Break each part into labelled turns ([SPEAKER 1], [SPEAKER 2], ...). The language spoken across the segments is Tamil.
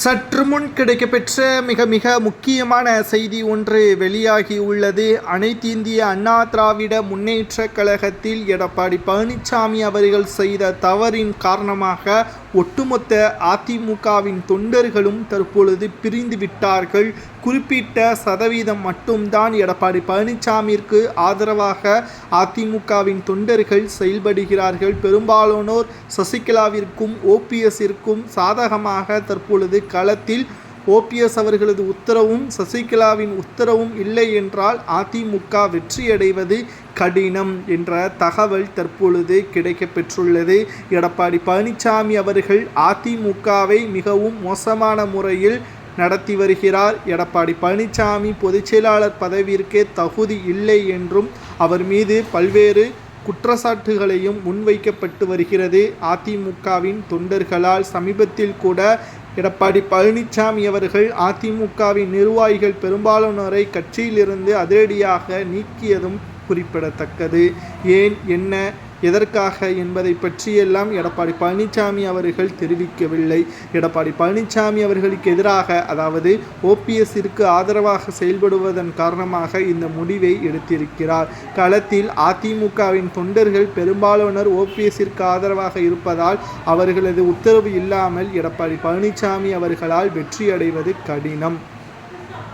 [SPEAKER 1] சற்று முன் கிடைக்கப்பெற்ற மிக மிக முக்கியமான செய்தி ஒன்று வெளியாகி உள்ளது. அனைத்து இந்திய அண்ணா திராவிட முன்னேற்ற கழகத்தில் எடப்பாடி பழனிசாமி அவர்கள் செய்த தவறின் காரணமாக ஒட்டுமொத்த அதிமுகவின் தொண்டர்களும் தற்பொழுது பிரிந்து விட்டார்கள். குறிப்பிட்ட சதவீதம் மட்டும்தான் எடப்பாடி பழனிசாமிற்கு ஆதரவாக அதிமுகவின் தொண்டர்கள் செயல்படுகிறார்கள். பெரும்பாலானோர் சசிகலாவிற்கும் ஓபிஎஸ்ஸிற்கும் சாதகமாக தற்பொழுது களத்தில் ஓபிஎஸ் அவர்களது உத்தரவும் சசிகலாவின் உத்தரவும் இல்லை என்றால் அதிமுக வெற்றியடைவது கடினம் என்ற தகவல் தற்பொழுது கிடைக்கப்பெற்றுள்ளது. எடப்பாடி பழனிசாமி அவர்கள் அதிமுகவை மிகவும் மோசமான முறையில் நடத்தி வருகிறார். எடப்பாடி பழனிசாமி பொதுச்செயலாளர் பதவியிற்கே தகுதி இல்லை என்றும் அவர் மீது பல்வேறு குற்றச்சாட்டுகளையும் முன்வைக்கப்பட்டு வருகிறது. அதிமுகவின் தொண்டர்களால் சமீபத்தில் கூட எடப்பாடி பழனிசாமி அவர்கள் அதிமுகவின் நிர்வாகிகள் பெரும்பாலானோரை கட்சியிலிருந்து அதிரடியாக நீக்கியதும் குறிப்பிடத்தக்கது. ஏன்? என்ன? எதற்காக என்பதை பற்றியெல்லாம் எடப்பாடி பழனிசாமி அவர்கள் தெரிவிக்கவில்லை. எடப்பாடி பழனிசாமி அவர்களுக்கு எதிராக அதாவது ஓபிஎஸ்ஸிற்கு ஆதரவாக செயல்படுவதன் காரணமாக இந்த முடிவை எடுத்திருக்கிறார். களத்தில் அதிமுகவின் தொண்டர்கள் பெரும்பாலானோர் ஓபிஎஸ்ஸிற்கு ஆதரவாக இருப்பதால் அவர்களது உத்தரவு இல்லாமல் எடப்பாடி பழனிசாமி அவர்களால் வெற்றியடைவது கடினம்.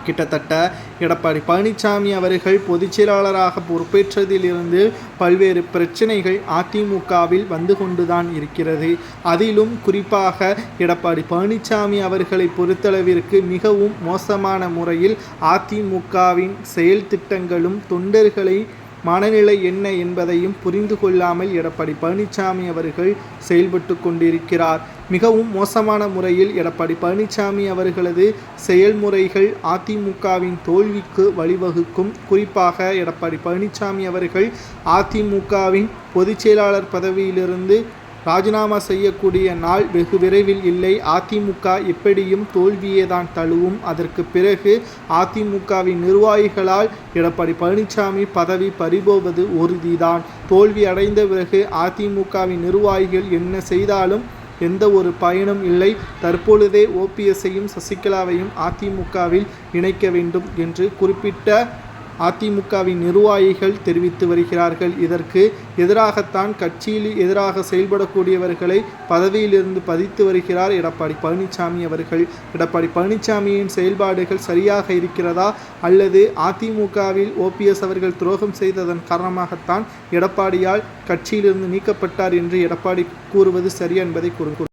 [SPEAKER 1] கிட்டத்தட்ட எடப்பாடி பழனிசாமி அவர்கள் பொதுச்செயலாளராக பொறுப்பேற்றதிலிருந்து பல்வேறு பிரச்சனைகள் அதிமுகவில் வந்து கொண்டுதான் இருக்கிறது. அதிலும் குறிப்பாக எடப்பாடி பழனிசாமி அவர்களை பொறுத்தளவிற்கு மிகவும் மோசமான முறையில் அதிமுகவின் செயல் திட்டங்களும் தொண்டர்களை மனநிலை என்ன என்பதையும் புரிந்து கொள்ளாமல் எடப்பாடி பழனிசாமி அவர்கள் செயல்பட்டு கொண்டிருக்கிறார். மிகவும் மோசமான முறையில் எடப்பாடி பழனிசாமி அவர்களது செயல்முறைகள் அதிமுகவின் தோல்விக்கு வழிவகுக்கும். குறிப்பாக எடப்பாடி பழனிசாமி அவர்கள் அதிமுகவின் பொதுச்செயலாளர் பதவியிலிருந்து ராஜினாமா செய்யக்கூடிய நாள் வெகு விரைவில் இல்லை. அதிமுக எப்படியும் தோல்வியே தான் தழுவும். அதற்கு பிறகு அதிமுகவின் நிர்வாகிகளால் எடப்பாடி பழனிசாமி பதவி பறிபோவது உறுதிதான். தோல்வி அடைந்த பிறகு அதிமுகவின் நிர்வாகிகள் என்ன செய்தாலும் எந்த ஒரு பயனும் இல்லை. தற்பொழுதே ஓபிஎஸ்ஸையும் சசிகலாவையும் அதிமுகவில் இணைக்க வேண்டும் என்று குறிப்பிட்ட அதிமுகவின் நிர்வாகிகள் தெரிவித்து வருகிறார்கள். இதற்கு எதிராகத்தான் கட்சியில் எதிராக செயல்படக்கூடியவர்களை பதவியிலிருந்து பதித்து வருகிறார் எடப்பாடி பழனிசாமி அவர்கள். எடப்பாடி பழனிசாமியின் செயல்பாடுகள் சரியாக இருக்கிறதா? அல்லது அதிமுகவில் ஓபிஎஸ் அவர்கள் துரோகம் செய்ததன் காரணமாகத்தான் எடப்பாடியால் கட்சியிலிருந்து நீக்கப்பட்டார் என்று எடப்பாடி கூறுவது சரி என்பதை கூறுகிறார்